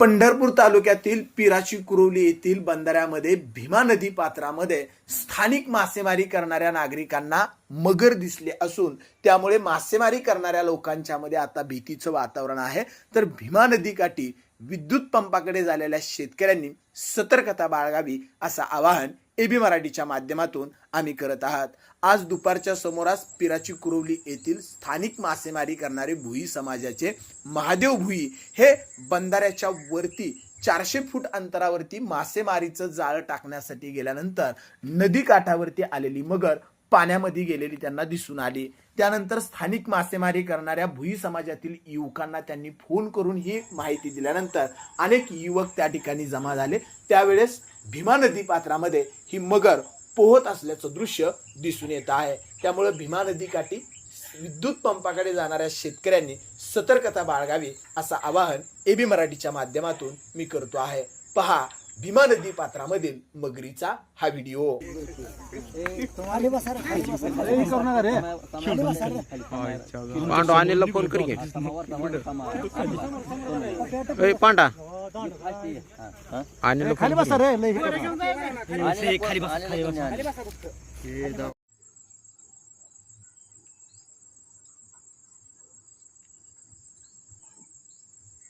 पंढरपूर तालुक्यातील पिराची कुरुली येथील बंधाऱ्यामध्ये भीमा नदी पात्रामध्ये स्थानिक मासेमारी करणाऱ्या नागरिकांना मगर दिसले असून त्यामुळे मासेमारी करणाऱ्या लोकांच्या मध्ये आता भीतीचं वातावरण आहे. तर भीमा नदीकाठी विद्युत पंपाकडे झालेल्या शेतकऱ्यांनी सतर्कता बाळगावी असं आवाहन एबी मराठीच्या माध्यमातून आम्ही करत आहात. आज दुपारच्या समोरास पिराची कुरवली येथील स्थानिक मासेमारी करणारे भुई समाजाचे महादेव भुई हे बंधाऱ्याच्या वरती चारशे फूट अंतरावरती मासेमारीचं जाळं टाकण्यासाठी गेल्यानंतर नदी काठावरती आलेली मगर पाण्यामध्ये गेलेली त्यांना दिसून आली. त्यानंतर स्थानिक मासेमारी करणाऱ्या भुई समाजातील युवकांना त्यांनी फोन करून ही माहिती दिल्यानंतर अनेक युवक त्या ठिकाणी जमा झाले. त्यावेळेस भीमा नदी पात्रामध्ये ही मगर पोहत असल्याचं दृश्य दिसून येत आहे. त्यामुळे भीमा नदीकाठी विद्युत पंपाकडे जाणाऱ्या शेतकऱ्यांनी सतर्कता बाळगावी असं आवाहन एबी मराठीच्या माध्यमातून मी करतो आहे. पहा भीमा नदी पात्रामधील मगरीचा हा व्हिडिओ. पांडू अनिलला फोन कर घे. पांडा. अनिलला फोन कर घे. खाली बस खाली बस.